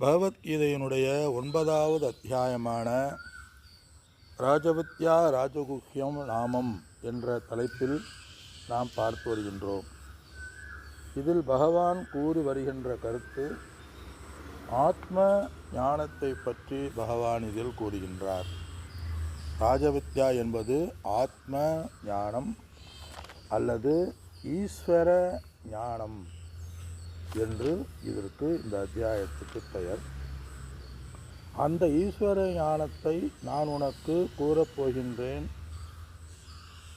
பகவத்கீதையினுடைய ஒன்பதாவது அத்தியாயமான ராஜவித்யா ராஜகுஹ்யம் நாமம் என்ற தலைப்பில் நாம் பார்த்து வருகின்றோம். இதில் பகவான் கூறி வருகின்ற கருத்து ஆத்ம ஞானத்தை பற்றி பகவான் இதில் கூறுகின்றார். ராஜவித்யா என்பது ஆத்ம ஞானம் அல்லது ஈஸ்வர ஞானம். என்று இதற்கு இந்த அத்தியாயத்துக்கு பெயர். அந்த ஈஸ்வர ஞானத்தை நான் உனக்கு கூறப்போகின்றேன்.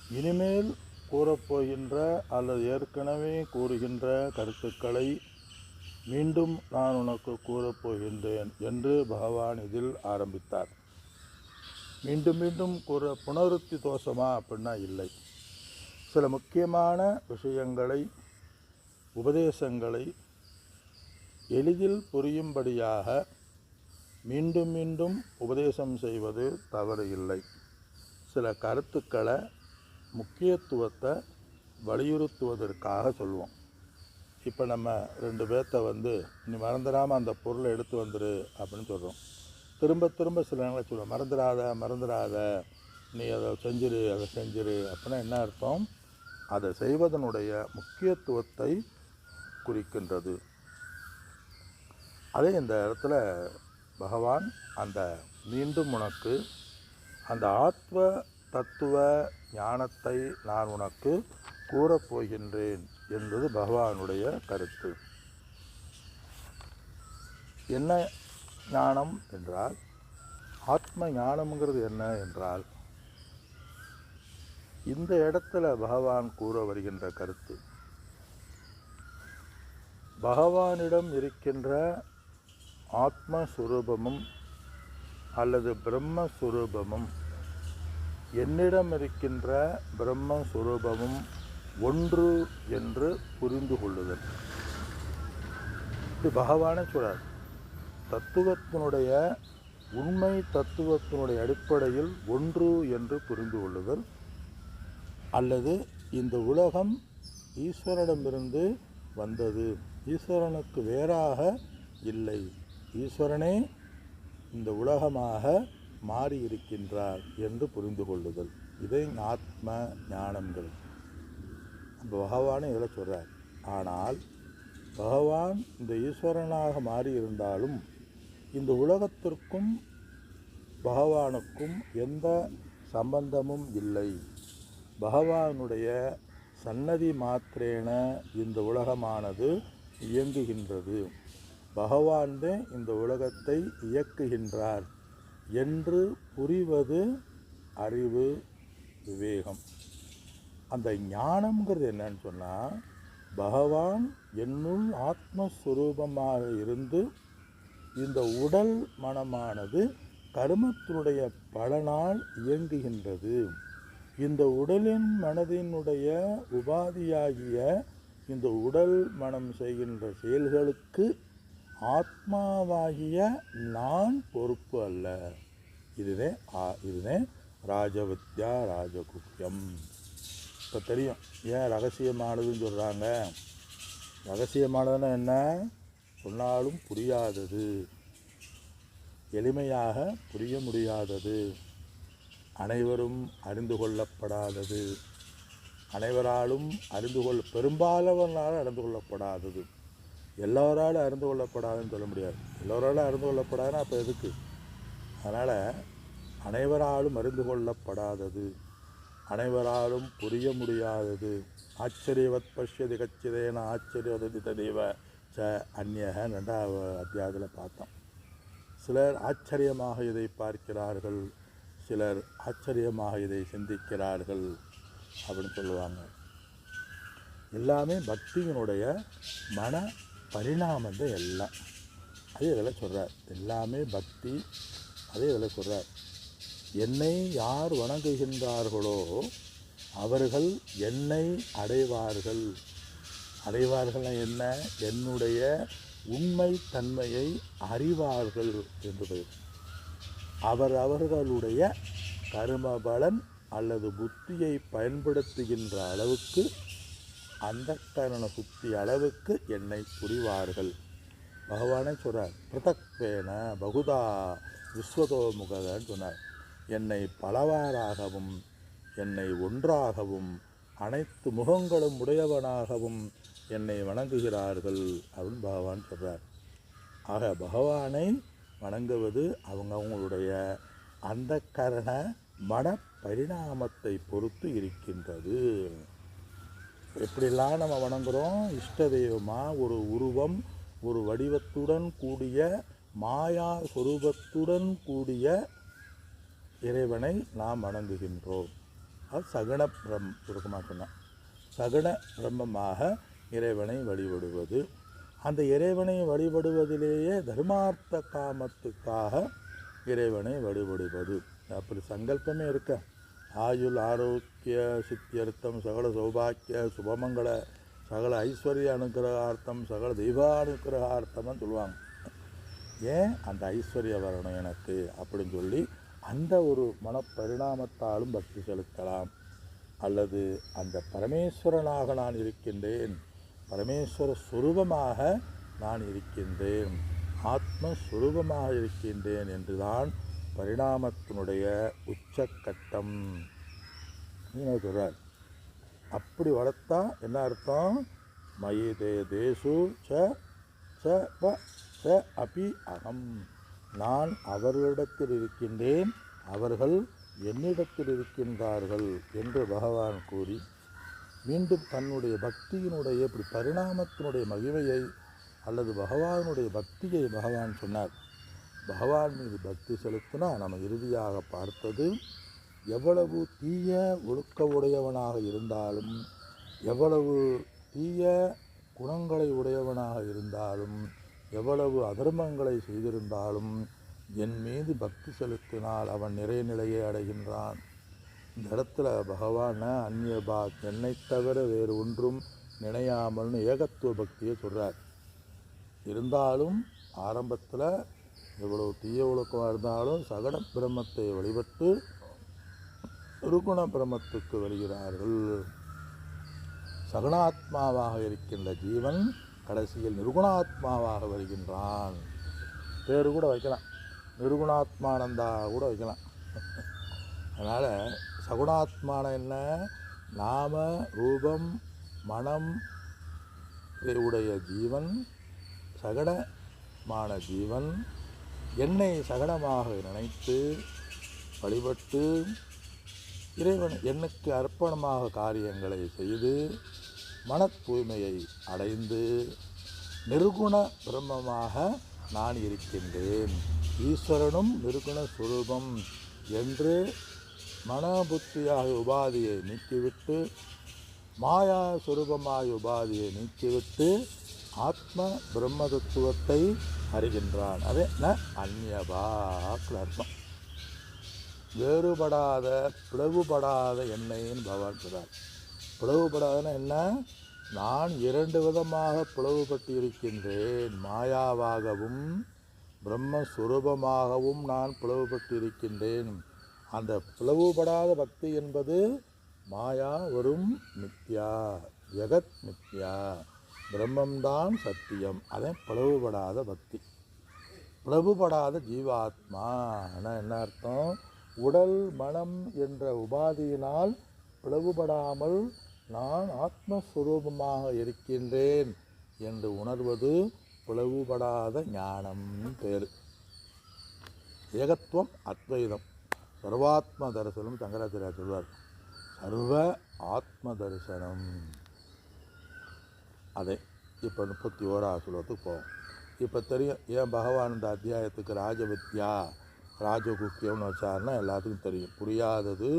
இனிமேல் கூறப்போகின்ற அல்லது ஏற்கனவே கூறுகின்ற கருத்துக்களை மீண்டும் நான் உனக்கு கூறப்போகின்றேன் என்று பகவான் இதில் ஆரம்பித்தார். மீண்டும் மீண்டும் கூற புனருத்தி தோஷமா அப்படின்னா இல்லை. சில முக்கியமான விஷயங்களை உபதேசங்களை எளிதில் புரியும்படியாக மீண்டும் மீண்டும் உபதேசம் செய்வது தவறு இல்லை. சில கருத்துக்களை முக்கியத்துவத்தை வலியுறுத்துவதற்காக சொல்லுவோம் இப்போ நம்ம ரெண்டு பேர்த்த வந்து நீ மறந்துடாமல் அந்த பொருளை எடுத்து வந்துரு அப்படின்னு சொல்கிறோம் திரும்ப திரும்ப சில நேரங்களை சொல்லுவோம் மறந்துடாத மறந்துடாத நீ அதை செஞ்சிரு அதை செஞ்சிரு அப்படின்னா என்ன அர்த்தம்? அதை செய்வதனுடைய முக்கியத்துவத்தை குறிக்கின்றது. அதே இந்த இடத்துல பகவான் அந்த மீண்டும் உனக்கு அந்த ஆத்ம தத்துவ ஞானத்தை நான் உனக்கு கூறப்போகின்றேன் என்பது பகவானுடைய கருத்து. என்ன ஞானம் என்றால் ஆத்ம ஞானம்ங்கிறது என்ன என்றால் இந்த இடத்துல பகவான் கூற வருகின்ற கருத்து. பகவானிடம் இருக்கின்ற ஆத்மஸ்வரூபமும் அல்லது பிரம்மஸ்வரூபமும். என்னிடம் இருக்கின்ற பிரம்மஸ்வரூபமும் ஒன்று என்று புரிந்து கொள்ளுதல். இது பகவானே சொல்கிறார் தத்துவத்தினுடைய உண்மை தத்துவத்தினுடைய அடிப்படையில் ஒன்று என்று புரிந்து கொள்ளுதல். அல்லது இந்த உலகம் ஈஸ்வரனிடமிருந்து வந்தது. ஈஸ்வரனுக்கு வேறாக இல்லை. ஈஸ்வரனே இந்த உலகமாக மாறி இருக்கின்றார் என்று புரிந்து கொள்ளுதல். இதை ஆத்ம ஞானங்கள். பகவானே இதில் சொல்கிறார் ஆனால் பகவான் இந்த ஈஸ்வரனாக மாறி இருந்தாலும் இந்த உலகத்திற்கும் பகவானுக்கும் எந்த சம்பந்தமும் இல்லை. பகவானுடைய சன்னதி மாத்திரேன இந்த உலகமானது இயங்குகின்றது. பகவான்தே இந்த உலகத்தை இயக்குகின்றார் என்று புரிவது அறிவு விவேகம். அந்த ஞானம்ங்கிறது என்னன்னு சொன்னால் பகவான் என்னுள் ஆத்மஸ்வரூபமாக இருந்து இந்த உடல் மனமானது கருமத்தினுடைய பலனால் இயங்குகின்றது. இந்த உடலின் மனதினுடைய உபாதியாகிய இந்த உடல் மனம் செய்கின்ற செயல்களுக்கு ஆத்மாவாகிய நான் பொறுப்பு அல்ல. இதுவே இதுவே ராஜவித்யா ராஜகுக்கியம் இப்போ தெரியும். ஏன் ரகசியமானதுன்னு சொல்கிறாங்க ரகசியமானதுன்னா என்ன? சொன்னாலும் புரியாதது. எளிமையாக புரிய முடியாதது. அனைவரும் அறிந்து கொள்ளப்படாதது. அனைவராலும் அறிந்து கொள்ள பெரும்பாலானால் அறிந்து கொள்ளப்படாதது. எல்லோராலும் அறிந்து கொள்ளப்படாதுன்னு சொல்ல முடியாது. எல்லோராலும் அறிந்து கொள்ளப்படாதுன்னா அப்போ எதுக்கு? அதனால் அனைவராலும் அறிந்து கொள்ளப்படாதது. அனைவராலும் புரிய முடியாதது. ஆச்சரியவத் பஷ்யதி கச்சிதேன ஆச்சரியவதி ததேவ ச அந்நக ரெண்டாவது அத்தியாயத்தில் பார்த்தோம். சிலர் ஆச்சரியமாக இதை பார்க்கிறார்கள். சிலர் ஆச்சரியமாக இதை சிந்திக்கிறார்கள் அப்படின்னு சொல்லுவாங்க. எல்லாமே பக்தியினுடைய மன பரிணாமம் தான் எல்லாம். அதே இதில் சொல்கிறார் எல்லாமே பக்தி. அதே இதில் சொல்கிறார் என்னை யார் வணங்குகின்றார்களோ அவர்கள் என்னை அடைவார்கள். அடைவார்கள்னா என்ன? என்னுடைய உண்மை தன்மையை அறிவார்கள் என்று அவர் அவர்களுடைய கருமபலன் அல்லது புத்தியை பயன்படுத்துகின்ற அளவுக்கு அந்த கரண சுத்தி அளவுக்கு என்னை புரிவார்கள். பகவானே சொல்கிறார் பிரதக்வேன பகுதா விஸ்வதோமுகன்னு சொன்னார். என்னை பலவாறாகவும் என்னை ஒன்றாகவும் அனைத்து முகங்களும் உடையவனாகவும் என்னை வணங்குகிறார்கள். அப்படின்னு பகவான் சொல்கிறார் ஆக பகவானை வணங்குவது அவங்க அவங்களுடைய அந்த கரண மன பரிணாமத்தை பொறுத்து இருக்கின்றது. எப்படிலாம் நம்ம வணங்குகிறோம் இஷ்ட தெய்வமாக ஒரு உருவம் ஒரு வடிவத்துடன் கூடிய மாயா சொரூபத்துடன் கூடிய இறைவனை நாம் வணங்குகின்றோம். அது சகுண பிரம் சுருக்கமாக சொன்னேன் சகுண பிரம்மமாக இறைவனை வழிபடுவது. அந்த இறைவனை வழிபடுவதிலேயே தர்மார்த்த காமத்துக்காக இறைவனை வழிபடுவது. அப்படி சங்கல்பமே இருக்க? ஆயுள் ஆரோக்கிய சித்தியர்த்தம் சகல சௌபாக்கிய சுபமங்கள சகல ஐஸ்வர்ய அனுகிரகார்த்தம் சகல தெய்வானுகிரகார்த்தம்னு சொல்லுவாங்க. ஏன்? அந்த ஐஸ்வர்ய வரணும் எனக்கு அப்படின்னு சொல்லி அந்த ஒரு மனப்பரிணாமத்தாலும் பக்தி செலுத்தலாம். அல்லது அந்த பரமேஸ்வரனாக நான் இருக்கின்றேன் பரமேஸ்வர சுரூபமாக நான் இருக்கின்றேன் ஆத்மஸ்வரூபமாக இருக்கின்றேன் என்றுதான் பரிணாமத்தினுடைய உச்சக்கட்டம். மீனவர் சொல்கிறார் அப்படி வளர்த்தா என்ன அர்த்தம்? மயி தே தேசு ச ச ப ச அபி அகம். நான் அவர்களிடத்தில் இருக்கின்றேன் அவர்கள் என்னிடத்தில் இருக்கின்றார்கள் என்று பகவான் கூறி மீண்டும் தன்னுடைய பக்தியினுடைய இப்படி பரிணாமத்தினுடைய மகிமையை அல்லது பகவானுடைய பக்தியை பகவான் சொன்னார். பகவான் மீது பக்தி செலுத்தினா நம்ம இறுதியாக பார்த்தது எவ்வளவு தீய ஒழுக்க உடையவனாக இருந்தாலும் எவ்வளவு தீய குணங்களை உடையவனாக இருந்தாலும் எவ்வளவு அதர்மங்களை செய்திருந்தாலும் என் மீது பக்தி செலுத்தினால் அவன் நிறைய நிலையை அடைகின்றான். இந்த இடத்துல பகவான அந்நிய என்னை தவிர வேறு ஒன்றும் நினையாமல்னு ஏகத்துவ பக்தியை சொல்கிறார் இருந்தாலும் ஆரம்பத்தில் எவ்வளவு தீய ஒழுக்கமாக இருந்தாலும் சகட பிரம்மத்தை வழிபட்டு ருகுண பிரமத்துக்கு வருகிறார்கள். சகுணாத்மாவாக இருக்கின்ற ஜீவன் கடைசியில் நிர்குணாத்மாவாக வருகின்றான். பேர் கூட வைக்கலாம். நிர்குணாத்மானந்தா கூட வைக்கலாம். அதனால் சகுணாத்மான என்ன? நாம ரூபம் மனம் உடைய ஜீவன் சகடமான ஜீவன் என்னை சகடமாக நினைத்து வழிபட்டு இறைவன் எனக்கு அர்ப்பணமாக காரியங்களை செய்து மன தூய்மையை அடைந்து நிர்குண பிரம்மமாக நான் இருக்கின்றேன். ஈஸ்வரனும் நிர்குண சுரூபம் என்று மனபுத்தியாகிய உபாதியை நீக்கிவிட்டு மாயா சுரூபமாகிய உபாதியை நீக்கிவிட்டு ஆத்ம பிரம்ம தத்துவத்தை அறிகின்றான். அதே ந அந்நியபாக்கு அர்த்தம். வேறுபடாத பிளவுபடாத எண்ணெயின்னு பகவான் பிளவுபடாதன என்ன? நான் இரண்டு விதமாக பிளவுபட்டு இருக்கின்றேன் மாயாவாகவும் பிரம்மஸ்வரூபமாகவும் நான் பிளவுபட்டு இருக்கின்றேன் அந்த பிளவுபடாத பக்தி என்பது மாயா வரும் மித்யா ஜெகத் மித்யா. பிரம்மம்தான் சத்தியம். அதை பிளவுபடாத பக்தி. பிளவுபடாத ஜீவாத்மா. ஆனா என்ன அர்த்தம்? உடல் மனம் என்ற உபாதியினால் பிளவுபடாமல் நான் ஆத்மஸ்வரூபமாக இருக்கின்றேன் என்று உணர்வது பிளவுபடாத ஞானம் பேர் ஏகத்துவம் அத்வைதம். சர்வாத்ம தரிசனம் சங்கராச்சாரியார் சொல்வார். சர்வ ஆத்ம தரிசனம். அதே இப்போ முப்பத்தி ஓராவது ஸ்லோகத்துக்கு போவோம். இப்போ தெரியும் ஏன் பகவான் இந்த அத்தியாயத்துக்கு ராஜவித்யா ராஜகுக்கியம்னு வச்சாருன்னா எல்லாத்துக்கும் தெரியும் புரியாதது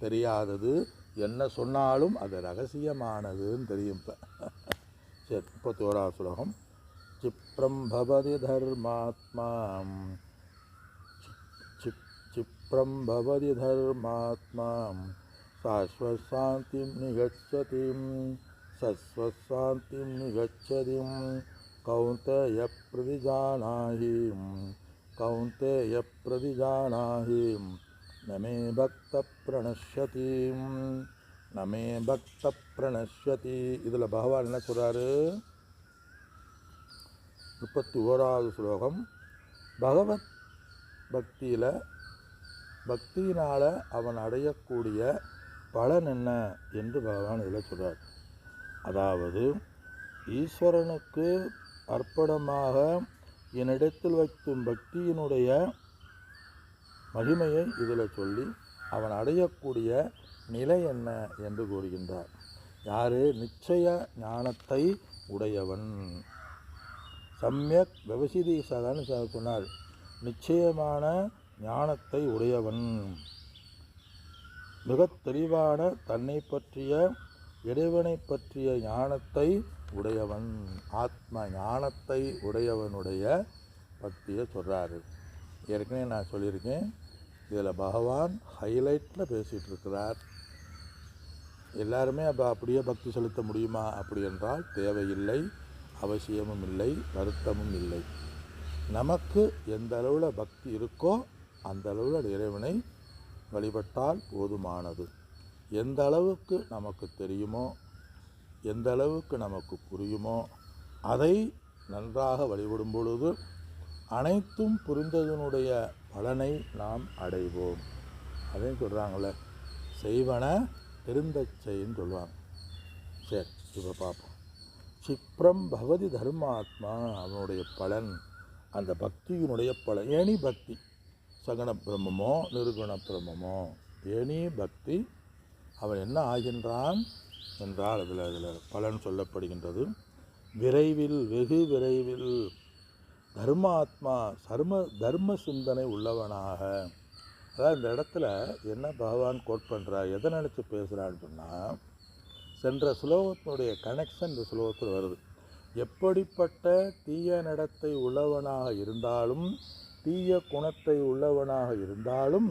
தெரியாதது என்ன சொன்னாலும் அது ரகசியமானதுன்னு தெரியும் இப்போ சரி முப்பத்தி ஓராவது ஸ்லோகம் சிப்ரம் பவதி தர்மாத்மா चिप् चिप्रं भवति धर्मात्मां शाश्वतशान्तिं निगच्छतिं सस्वशान्तिं निगच्छतिं कौन्तेयप्रतिजानाहि कौन्तेयप्रतिजानाहि न मे भक्तप्रणश्यति न मे भक्तप्रणश्यति இதில் பகவான் என்ன சொல்கிறாரு முப்பத்தி ஓராவது ஸ்லோகம் பகவத் பக்தியில் பக்தியினால் அவன் அடையக்கூடிய பலன் என்ன என்று பகவான் இதில் சொல்கிறார் அதாவது ஈஸ்வரனுக்கு அர்ப்பணமாக என்னிடத்தில் வைக்கும் பக்தியினுடைய மகிமையை இதில் சொல்லி அவன் அடையக்கூடிய நிலை என்ன என்று கூறுகின்றார். யாரு? நிச்சய ஞானத்தை உடையவன். சமயக் விவசிதீசகன் சொன்னார். நிச்சயமான ஞானத்தை உடையவன். மிகத் தெளிவான தன்னை பற்றிய இறைவனை பற்றிய ஞானத்தை உடையவன் ஆத்ம ஞானத்தை உடையவனுடைய பக்தியை சொல்கிறாரு ஏற்கனவே நான் சொல்லியிருக்கேன் இதில் பகவான் ஹைலைட்டில் பேசிகிட்டு இருக்கிறார். எல்லாருமே அப்போ அப்படியே பக்தி செலுத்த முடியுமா? அப்படி என்றால் தேவையில்லை அவசியமும் இல்லை வருத்தமும் இல்லை. நமக்கு எந்த அளவில் பக்தி இருக்கோ அந்த அளவில் இறைவனை வழிபட்டால் போதுமானது. எந்த அளவுக்கு நமக்கு தெரியுமோ எந்த அளவுக்கு நமக்கு புரியுமோ அதை நன்றாக வழிபடும் பொழுது அனைத்தும் புரிந்ததனுடைய பலனை நாம் அடைவோம். அதையும் சொல்கிறாங்களே செய்வன தெரிந்த செய்ன்னு சொல்லுவாங்க. சரி இப்போ பார்ப்போம். சிப்ரம் பகவதி தர்மாத்மா அவனுடைய பலன் அந்த பக்தியினுடைய பலன் ஏனி பக்தி? சகன பிரம்மமோ நிருகுண பிரம்மமோ ஏனி பக்தி? அவன் என்ன ஆகின்றான்? என்றால் அதில் அதில் பலன் சொல்லப்படுகின்றது. விரைவில் வெகு விரைவில் தர்மாத்மா சர்ம தர்ம சிந்தனை உள்ளவனாக. அதாவது இந்த இடத்துல என்ன பகவான் கோட் பண்ணுறா எதை நினச்சி பேசுகிறான்னு சொன்னால் சென்ற சுலோகத்தினுடைய கனெக்ஷன் இந்த சுலோகத்தில் வருது. எப்படிப்பட்ட தீய நடத்தை உள்ளவனாக இருந்தாலும் தீய குணத்தை உள்ளவனாக இருந்தாலும்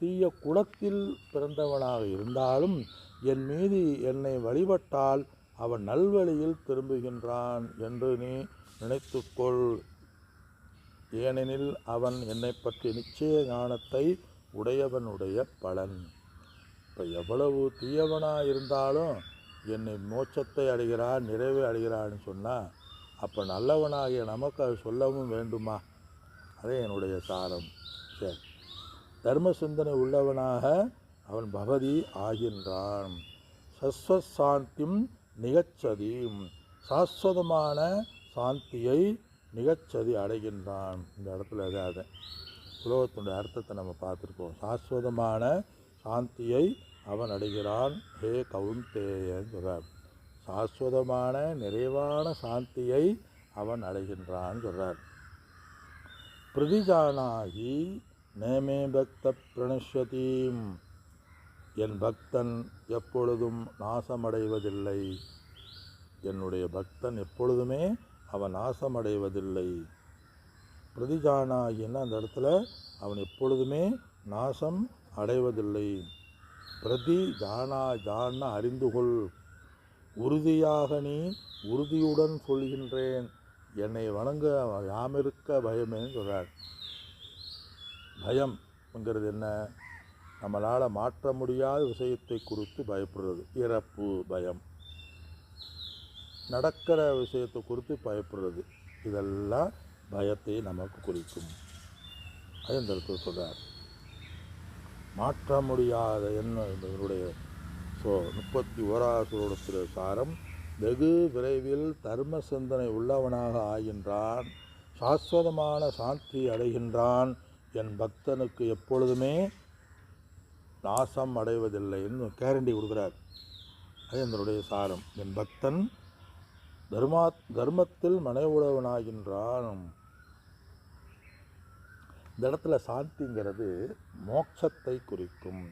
தீய குலத்தில் பிறந்தவனாக இருந்தாலும் என் மீது என்னை வழிபட்டால் அவன் நல்வழியில் திரும்புகின்றான் என்று நீ நினைத்துக்கொள். ஏனெனில் அவன் என்னை பற்றி நிச்சய ஞானத்தை உடையவனுடைய பலன். இப்போ எவ்வளவு தீயவனாக இருந்தாலும் என்னை மோட்சத்தை அடைகிறான் நிறைவே அடைகிறான்னு சொன்னால் அப்போ நல்லவனாகிய நமக்கு அது சொல்லவும் வேண்டுமா? அதே என்னுடைய சாரம். சரி. தர்ம சிந்தனை உள்ளவனாக அவன் பவதி ஆகின்றான். சஸ்வசாந்திம் நிகச்சதியும் சாஸ்வதமான சாந்தியை நிகச்சதி அடைகின்றான். இந்த இடத்துல அது அதை அர்த்தத்தை நம்ம பார்த்துருக்கோம். சாஸ்வதமான சாந்தியை அவன் அடைகிறான். ஹே கவுந்தேயன் சொல்கிறார் சாஸ்வதமான நிறைவான சாந்தியை அவன் அடைகின்றான் சொல்கிறார் பிரதிஜானாகி நேமே பக்த பிரணஷ்யதீம். என் பக்தன் எப்பொழுதும் நாசமடைவதில்லை. என்னுடைய பக்தன் எப்பொழுதுமே அவன் நாசமடைவதில்லை. பிரதிஜானாகின்னா அந்த இடத்துல அவன் எப்பொழுதுமே நாசம் அடைவதில்லை. பிரதி ஜானா ஜான அறிந்து கொள் உறுதியாக நீ உறுதியுடன் சொல்கின்றேன். என்னை வணங்க யாமிருக்க பயமேன்னு சொல்கிறார் பயம்ங்கிறது என்ன? நம்மளால் மாற்ற முடியாத விஷயத்தை குறித்து பயப்படுறது. இறப்பு பயம். நடக்கிற விஷயத்தை குறித்து பயப்படுறது. இதெல்லாம் பயத்தை நமக்கு குறிக்கும். அது இந்த இடத்துல சொல்கிறார் மாற்ற முடியாத என்ன இதனுடைய ஸோ முப்பத்தி ஓராவது சுரோடத்தில் சாரம் வெகு விரைவில் தர்ம சிந்தனை உள்ளவனாக ஆகின்றான் சாஸ்வதமான சாந்தி அடைகின்றான் என் பக்தனுக்கு எப்பொழுதுமே நாசம் அடைவதில்லைன்னு கேரண்டி கொடுக்குறார். அது என்னுடைய சாரம் என் பக்தன் தர்மா தர்மத்தில் மனைவுடவனாகின்றான் இந்த இடத்துல சாந்திங்கிறது மோட்சத்தை குறிக்கும்.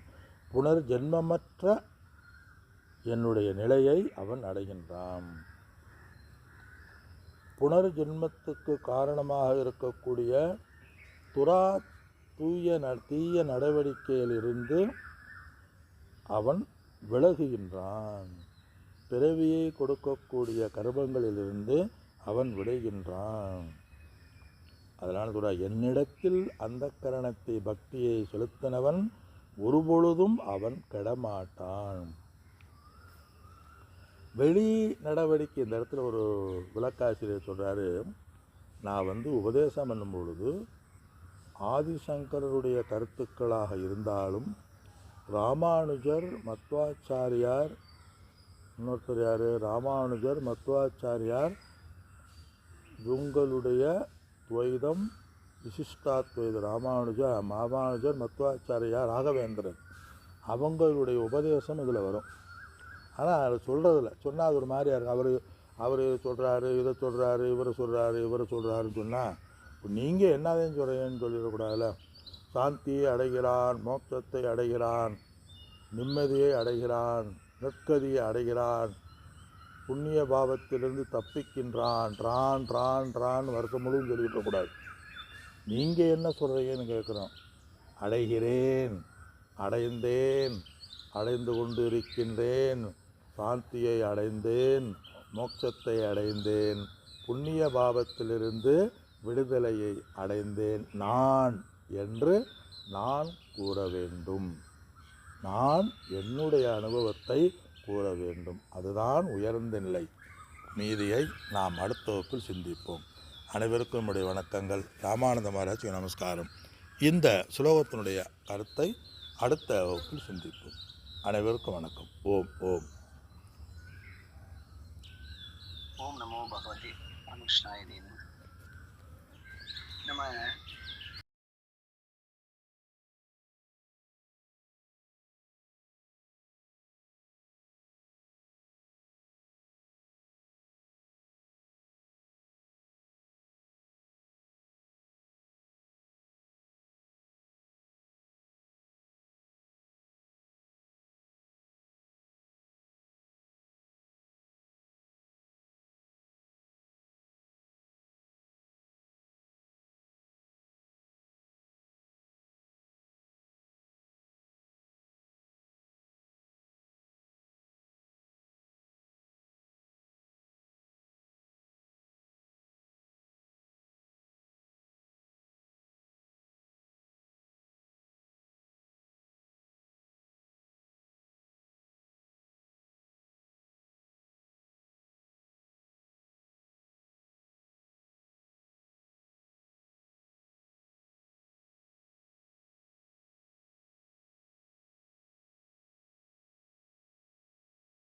புனர்ஜென்மமற்ற என்னுடைய நிலையை அவன் அடைகின்றான். புனர்ஜென்மத்துக்கு காரணமாக இருக்கக்கூடிய துரா தூய ந தீய நடவடிக்கையிலிருந்து அவன் விலகுகின்றான். பிறவியை கொடுக்கக்கூடிய கர்ப்பங்களிலிருந்து அவன் விடைகின்றான். அதனால் சொல்ற என்னிடத்தில் அந்த கரணத்தை பக்தியை செலுத்தினவன் ஒருபொழுதும் அவன் கெடமாட்டான். வெளி நடவடிக்கை இந்த இடத்துல ஒரு விளக்காசிரியர் சொல்கிறாரு நான் வந்து உபதேசம் பண்ணும் பொழுது ஆதிசங்கரருடைய கருத்துக்களாக இருந்தாலும் ராமானுஜர் மத்வாச்சாரியார் இன்னொருத்தர் யார்? ராமானுஜர் மத்வாச்சாரியார் இவங்களுடைய துவைதம் விசிஷ்டாத்வைத ராமானுஜர் ராமானுஜர் மத்வாச்சாரியார் ராகவேந்திரன் அவங்களுடைய உபதேசம் இதில் வரும். ஆனால் அதை சொல்கிறதில்ல சொன்னால் அது ஒரு மாதிரியாக இருக்கும். அவர் அவர் சொல்கிறாரு இதை சொல்கிறாரு இவரை சொல்கிறாரு இவரை சொல்கிறாருன்னு சொன்னால் நீங்கள் என்னதான் சொல்கிறீங்கன்னு சொல்லிடக்கூடாதுல்ல? சாந்தியை அடைகிறான் மோட்சத்தை அடைகிறான் நிம்மதியை அடைகிறான் நற்கதியை அடைகிறான் புண்ணிய பாவத்திலிருந்து தப்பிக்கின்றான் ரான் ரான் ரான் வருஷம் முழுவதும் சொல்லிவிடக்கூடாது நீங்கள் என்ன சொல்கிறீங்கன்னு கேட்குறோம். அடைகிறேன் அடைந்தேன் அடைந்து கொண்டு இருக்கின்றேன் சாந்தியை அடைந்தேன் மோட்சத்தை அடைந்தேன் புண்ணிய பாவத்திலிருந்து விடுதலையை அடைந்தேன் நான் என்று நான் கூற வேண்டும். நான் என்னுடைய அனுபவத்தை கூற வேண்டும். அதுதான் உயர்ந்த நிலை. மீதியை நாம் அடுத்த வகுப்பில் சிந்திப்போம். அனைவருக்கும் நம்முடைய வணக்கங்கள். ராமானந்த மகாராஜ் நமஸ்காரம். இந்த சுலோகத்தினுடைய கருத்தை அடுத்த வகுப்பில் சிந்திப்போம். அனைவருக்கும் வணக்கம். ஓம் ஓம். ஓம் நமோ பகவதி தேவ நம்ம